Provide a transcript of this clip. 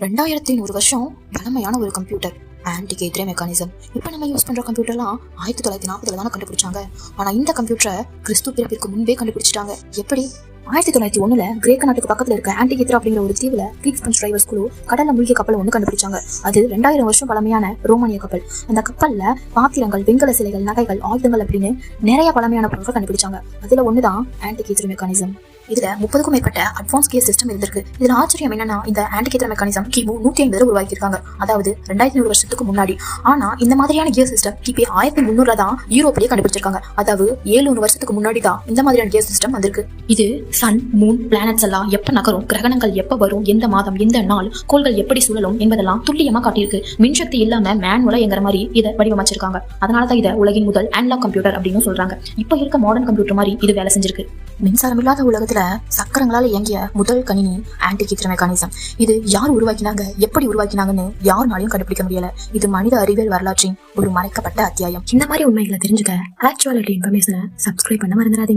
ரெண்டாயிரத்தி நூறு வருஷம் பழமையான ஒரு கம்ப்யூட்டர் ஆன்டி கேத்ரே மெக்கானிசம் இப்போ நம்ம யூஸ் பண்ணுற கம்ப்யூட்டர்லாம் ஆயிரத்தி தொள்ளாயிரத்தி நாற்பதுல தானே கண்டுபிடிச்சாங்க. ஆனால் இந்த கம்ப்யூட்டரை கிறிஸ்து பிறப்பிற்கு முன்பே கண்டுபிடிச்சிட்டாங்க. எப்படி? ஆயிரத்தி தொள்ளாயிரத்தி ஒண்ணுல கிரேக்க நாட்டுக்கு பக்கத்துல இருக்க ஆன்டி கேத்ரா அப்படிங்கிற ஒரு தீவுல கிரீக் பஞ்ச் டிரைவர்ஸ் குழு கடல்ல மூழ்கிய கப்பலை ஒன்று கண்டுபிடிச்சாங்க. அது ரெண்டாயிரம் வருஷம் பழமையான ரோமானிய கப்பல். அந்த கப்பல்ல பாத்திரங்கள் வெண்கல சிலைகள் நகைகள் ஆயுதங்கள் அப்படின்னு நிறைய பழமையான பொருட்கள் கண்டுபிடிச்சாங்க. அதுல ஒண்ணுதான் ஆன்டி கேத்ரே மெக்கானிசம் இதுல முப்பதுக்கும் மேற்பட்ட அட்வான்ஸ் கேஸ் சிஸ்டம் இருந்திருக்கு. இதுல ஆச்சரியம் என்னன்னா இந்த ஆன்டிகேட்டர் மெக்கானிசம் கிமு நூத்தி ஐம்பது உருவாக்கியிருக்காங்க அதாவது ரெண்டாயிரத்தி நூறு வருஷத்துக்கு முன்னாடி. ஆனா இந்த மாதிரியான கியர் சிஸ்டம் கிபி ஆயிரத்தி முந்நூறுல தான் யூரோப்லயே கண்டுபிடிச்சிருக்காங்க. அதாவது ஏழுநூறு வருஷத்துக்கு முன்னாடி தான் இந்த மாதிரியான கியர் சிஸ்டம் வந்திருக்கு. இது சன் மூன் பிளானட்ஸ் எல்லாம் எப்ப நகரும் கிரகணங்கள் எப்ப வரும் எந்த மாதம் எந்த நாள் கோள்கள் எப்படி சுழலும் என்பதெல்லாம் துல்லியமா காட்டியிருக்கு. மின்சக்தி இல்லாம மேனுவலா எங்கிற மாதிரி இதை வடிவமைச்சிருக்காங்க. அதனாலதான் இதை உலகின் முதல் அனலாக் கம்ப்யூட்டர் அப்படின்னு சொல்றாங்க. இப்ப இருக்க மாடர்ன் கம்ப்யூட்டர் மாதிரி இது வேலை செஞ்சிருக்கு. மின்சாரம் இல்லாத உலகத்துல சக்கரங்களால இயங்கிய முதல் கணினி ஆன்டிகித்ர மெக்கானிசம் இது யார் உருவாக்கினாங்க? எப்படி உருவாக்கினாங்கன்னு யாருனாலையும் கண்டுபிடிக்க முடியல. இது மனித அறிவியல் வரலாற்றின் ஒரு மறைக்கப்பட்ட அத்தியாயம். இந்த மாதிரி உண்மைகளை தெரிஞ்சுக்க ஆக்சுவாலிட்டி இன்ஃபர்மேஷனை சப்ஸ்கிரைப் பண்ண மறந்துடாதீங்க.